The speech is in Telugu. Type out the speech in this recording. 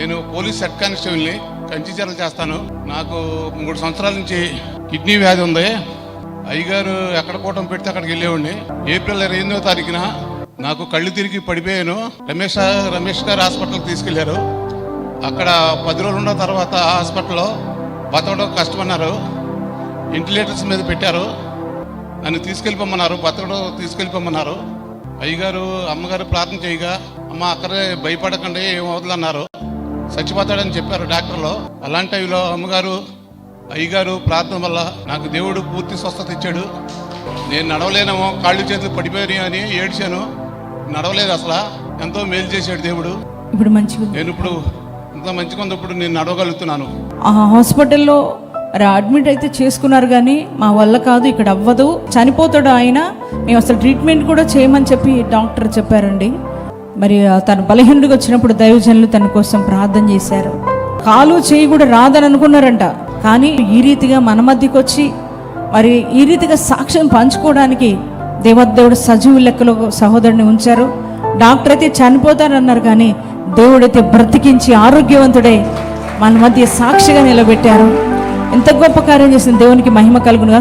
నేను పోలీస్ హెడ్ కానిస్టేబుల్ని కంచిచర్లు చేస్తాను. నాకు మూడు సంవత్సరాల నుంచి కిడ్నీ వ్యాధి ఉంది. అయ్యగారు ఎక్కడ కూటం పెడితే అక్కడికి వెళ్ళేవాడిని. ఏప్రిల్ ఇరవై ఎనిమిదో తారీఖున నాకు కళ్ళు తిరిగి పడిపోయాను. రమేష్ రమేష్ గారు హాస్పిటల్కి తీసుకెళ్ళారు. అక్కడ పది రోజులు ఉన్న తర్వాత హాస్పిటల్లో బతకడం కష్టమన్నారు. వెంటిలేటర్స్ మీద పెట్టారు. నన్ను తీసుకెళ్ళిపోమన్నారు. బతకడం తీసుకెళ్ళిపోమన్నారు. అయ్యగారు అమ్మగారు ప్రార్థన చేయగా అమ్మ అక్కడే భయపడకండి ఏం చచ్చిపోతాడని చెప్పారు డాక్టర్లు. అలాంటి టైంలో అమ్మగారు అయ్యగారు ప్రార్థన వల్ల నాకు దేవుడు పూర్తి స్వస్థత ఇచ్చాడు. నేను నడవలేనేమో కాళ్ళు చేతులు పడిపోయాయి అని ఏడ్చాను. నడవలేదు అసలు. ఎంతో మేలు చేశాడు దేవుడు. ఇప్పుడు మంచిగా. నేను ఇప్పుడు ఇంత మంచిగా ఉంది ఇప్పుడు నేను నడవగలుగుతున్నాను. ఆ హాస్పిటల్లో అడ్మిట్ అయితే చేసుకున్నారు కానీ మా వల్ల కాదు ఇక్కడ అవ్వదు. చనిపోతాడు ఆయన. మేము అసలు ట్రీట్మెంట్ కూడా చేయమని చెప్పి డాక్టర్ చెప్పారండి. మరి తను బలహీనుడిగా వచ్చినప్పుడు దైవజనులు తన కోసం ప్రార్థన చేశారు. కాలు చేయి కూడా రాదని అనుకున్నారంట. కానీ ఈ రీతిగా మన మధ్యకి వచ్చి మరి ఈ రీతిగా సాక్ష్యం పంచుకోవడానికి దేవదేవుడు సజీవ లెక్కలో సహోదరుని ఉంచారు. డాక్టర్ అయితే చనిపోతారన్నారు కానీ దేవుడైతే బ్రతికించి ఆరోగ్యవంతుడై మన మధ్య సాక్షిగా నిలబెట్టారు. ఎంత గొప్ప కార్యం చేసిన దేవునికి మహిమ కలుగునుగా